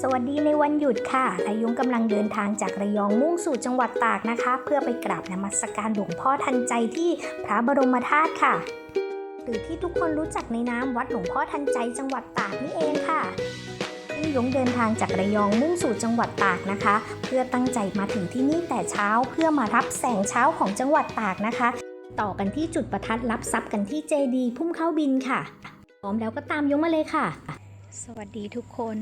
สวัสดีในวันหยุดค่ะ อายุงกำลังเดินทางจากระยองมุ่งสู่จังหวัดตากนะคะ เพื่อไปกราบนมัสการหลวงพ่อทันใจที่พระบรมธาตุค่ะ หรือที่ทุกคนรู้จักในนามวัดหลวงพ่อทันใจจังหวัดตากนี่เองค่ะซึ่งยงเดินทางจากระยองมุ่งสู่จังหวัดตากนะคะ เพื่อตั้งใจมาถึงที่นี่แต่เช้าเพื่อมารับแสงเช้าของจังหวัดตากนะคะ ต่อกันที่จุดประทัดรับทรัพย์กันที่เจดีพุ่มเข้าบินค่ะพร้อมแล้วก็ตามยงมาเลยค่ะ สวัสดีทุกคน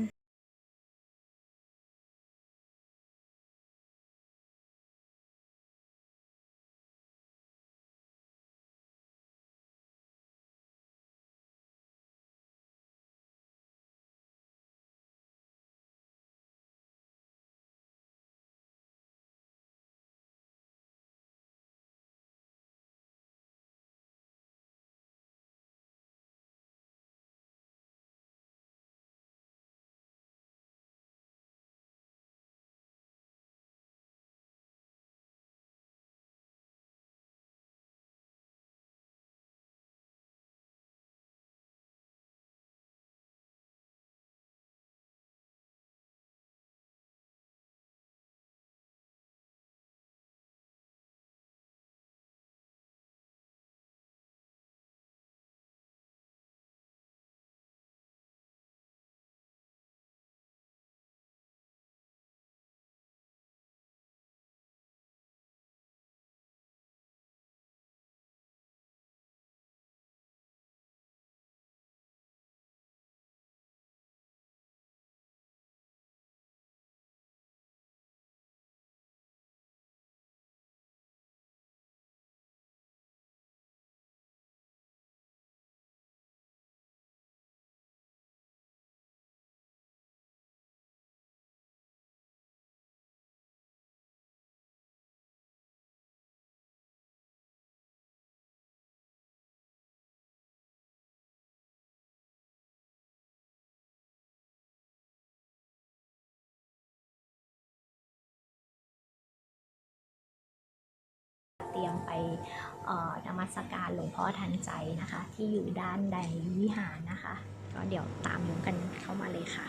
นมัสการหลวงพ่อทันใจนะคะ ที่อยู่ด้านในวิหารนะคะ ก็เดี๋ยวตามยงกันเข้ามาเลยค่ะ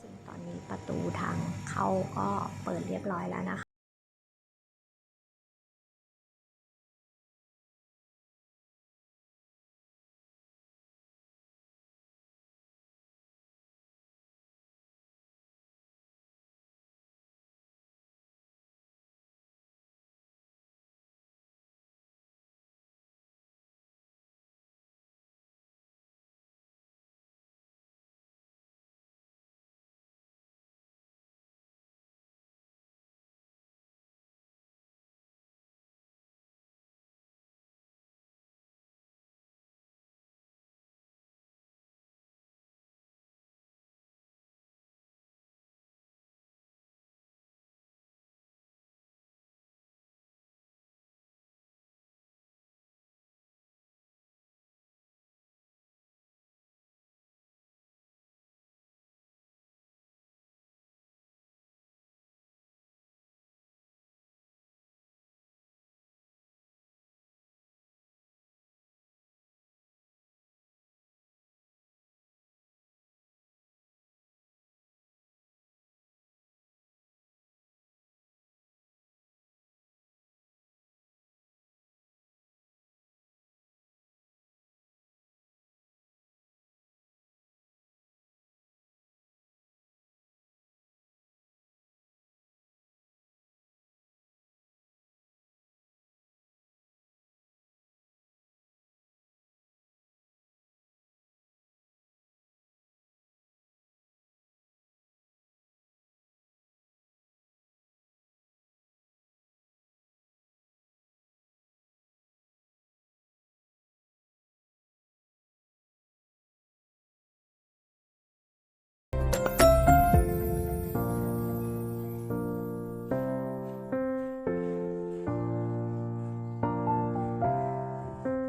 ซึ่งตอนนี้ประตูทางเข้าก็เปิดเรียบร้อยแล้วนะคะ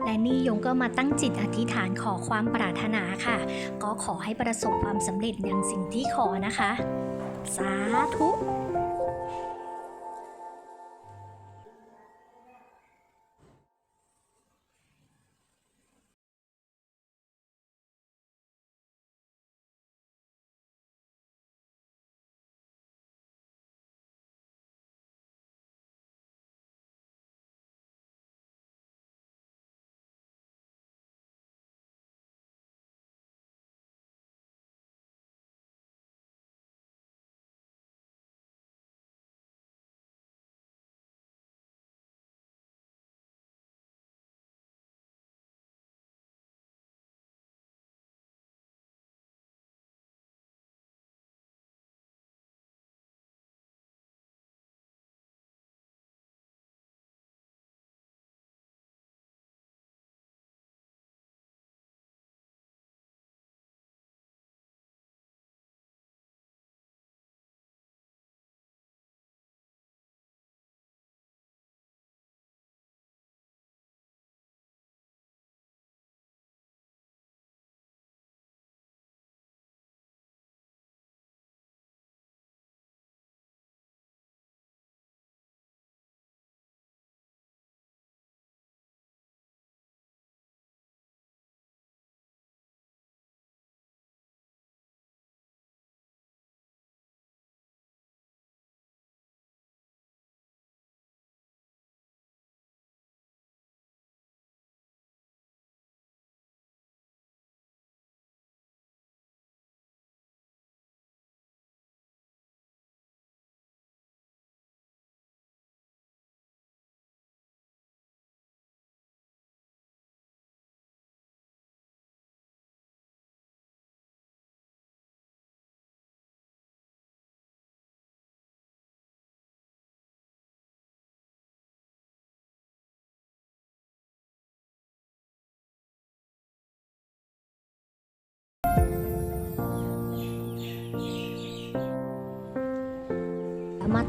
และนี่ยงก็มาตั้งจิตอธิษฐานขอความปรารถนาค่ะ ก็ขอให้ประสบความสำเร็จอย่างสิ่งที่ขอนะคะ สาธุ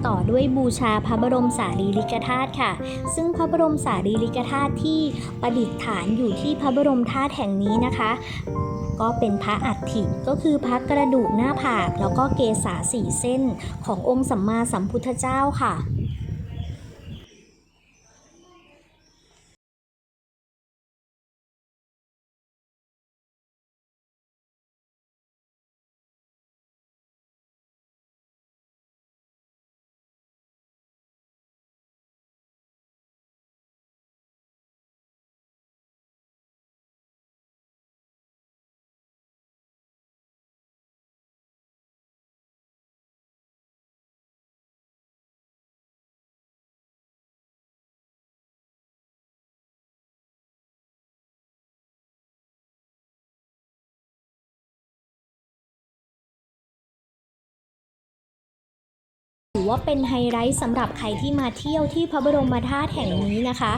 ต่อด้วยบูชาพระบรมสารีริกธาตุค่ะ ซึ่งพระบรมสารีริกธาตุที่ประดิษฐานอยู่ที่พระบรมธาตุแห่งนี้นะคะ ก็เป็นพระอัฐิก็คือพระกระดูกหน้าผาก แล้วก็เกศาสี่เส้นขององค์สัมมาสัมพุทธเจ้าค่ะ ว่าเป็นไฮไลท์สำหรับใครที่มาเที่ยวที่พระบรมธาตุแห่งนี้นะคะ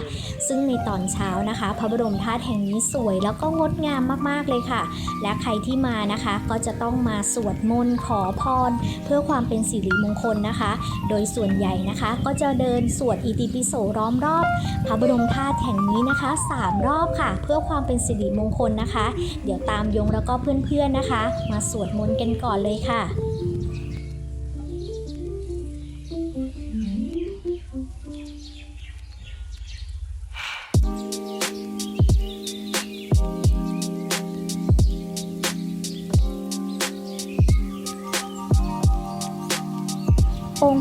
ซึ่งในตอนเช้านะคะ พระบรมธาตุแห่งนี้สวยแล้วก็งดงามมากๆเลยค่ะ และใครที่มานะคะก็จะต้องมาสวดมนต์ขอพร เพื่อความเป็นสิริมงคลนะคะ โดยส่วนใหญ่นะคะก็จะเดินสวดอิติปิโสล้อมรอบ พระบรมธาตุแห่งนี้นะคะสามรอบค่ะ เพื่อความเป็นสิริมงคลนะคะ เดี๋ยวตามยงแล้วก็เพื่อนๆนะคะ มาสวดมนต์กันก่อนเลยค่ะ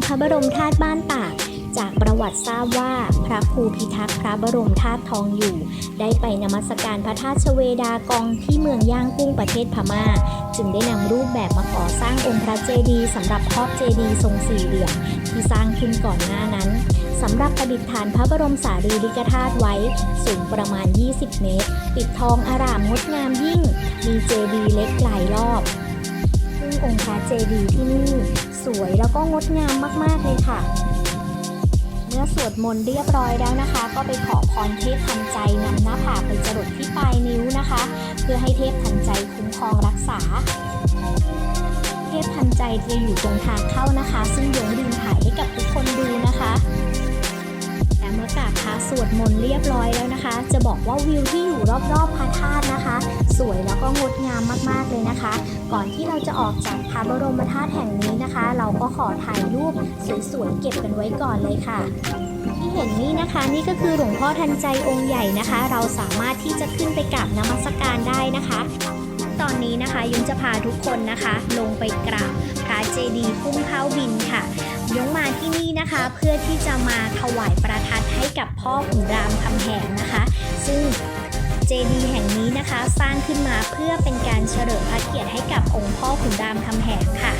พระบรมธาตุบ้านตาก จากประวัติทราบว่าพระครูพิทักษ์พระบรมธาตุทองอยู่ ได้ไปนมัสการพระธาตุชเวดากองที่เมืองย่างกุ้งประเทศพม่า จึงได้นำรูปแบบมาก่อสร้างองค์พระเจดีย์สำหรับครอบเจดีย์ทรงสี่เหลี่ยมที่สร้างขึ้นก่อนหน้านั้นสำหรับประดิษฐานพระบรมสารีริกธาตุไว้ สูงประมาณ 20 เมตร ปิดทองอารามงดงามยิ่ง มีเจดีย์เล็กหลายรอบ องค์พระเจดีย์ที่นี่ สวยแล้วก็งดงามมากๆเลยค่ะ เมื่อสวดมนต์เรียบร้อยแล้วนะคะ ก็ไปขอพรเทพทันใจนำหน้าผากไปจรดที่ปลายนิ้วนะคะ เพื่อให้เทพทันใจคุ้มครองรักษา เทพทันใจจะอยู่ตรงทางเข้านะคะ ซึ่งยงลืมถ่ายให้กับทุกคนดูนะคะ มื่อกราบพระสวดมนต์เรียบร้อยแล้วนะคะ จะบอกว่าวิวที่อยู่รอบๆพระธาตุนะคะ สวยแล้วก็งดงามมากๆเลยนะคะ ก่อนที่เราจะออกจากพระบรมธาตุแห่งนี้นะคะ เราก็ขอถ่ายรูปสวยๆเก็บกันไว้ก่อนเลยค่ะที่เห็นนี่นะคะนี่ก็คือหลวงพ่อทันใจองค์ใหญ่นะคะ เราสามารถที่จะขึ้นไปกราบนมัสการได้นะคะ ตอนนี้นะคะยุ้งจะพาทุกคนนะคะ ลงไปกราบพระเจดีย์พุ่มข้าวบินค่ะ ย่องมาที่นี่นะคะ เพื่อที่จะมาถวายประทัดให้กับพ่อขุนรามคำแหงนะคะ ซึ่งเจดีย์แห่งนี้นะคะ สร้างขึ้นมาเพื่อเป็นการเฉลิมพระเกียรติให้กับองค์พ่อขุนรามคำแหงค่ะ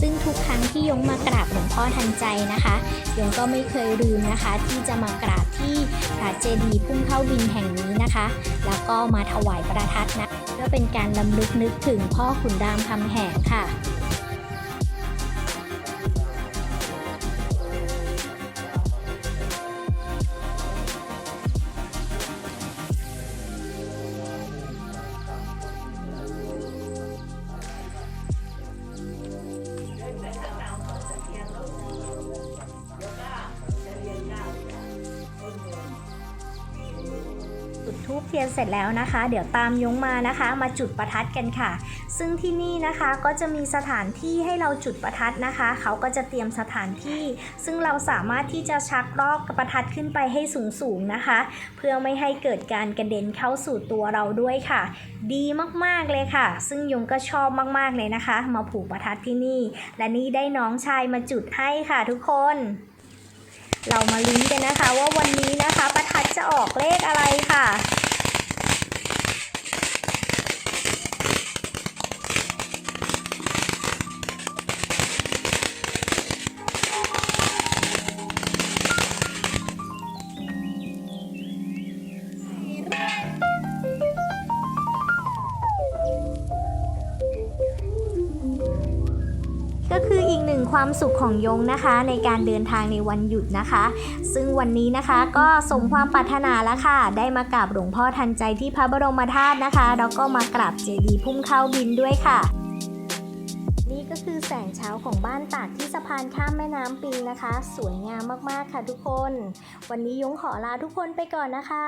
ซึ่งทุกครั้งที่ยงมากราบหลวงพ่อทันใจนะคะ ยงก็ไม่เคยลืมนะคะ ที่จะมากราบที่พระเจดีย์พุ่งเข้าบินแห่งนี้นะคะ แล้วก็มาถวายประทัดนะเพื่อเป็นการลำลึกนึกถึงพ่อขุนรามคำแหงค่ะ เทียนเสร็จแล้วนะคะ เดี๋ยวตามยงมานะคะ มาจุดประทัดกันค่ะ ซึ่งที่นี่นะคะก็จะมีสถานที่ให้เราจุดประทัดนะคะ เขาก็จะเตรียมสถานที่ ซึ่งเราสามารถที่จะชักลอกประทัดขึ้นไปให้สูงๆนะคะ เพื่อไม่ให้เกิดการกระเด็นเข้าสู่ตัวเราด้วยค่ะ ดีมากๆเลยค่ะ ซึ่งยงก็ชอบมากๆเลยนะคะ มาผูกประทัดที่นี่ และนี่ได้น้องชายมาจุดให้ค่ะทุกคนเรามาลุ้นกันนะคะว่าวันนี้นะคะ ประทัดจะออกเลขอะไรค่ะ ความสุขของยงนะคะ ในการเดินทางในวันหยุดนะคะ ซึ่งวันนี้นะคะก็สมความปรารถนาแล้วค่ะ ได้มากราบหลวงพ่อทันใจที่พระบรมธาตุนะคะ แล้วก็มากราบเจดีย์พุ่มเข้าบินด้วยค่ะ นี่ก็คือแสงเช้าของบ้านตากที่สะพานข้ามแม่น้ำปิงนะคะ สวยงามมากๆค่ะทุกคน วันนี้ยงขอลาทุกคนไปก่อนนะคะ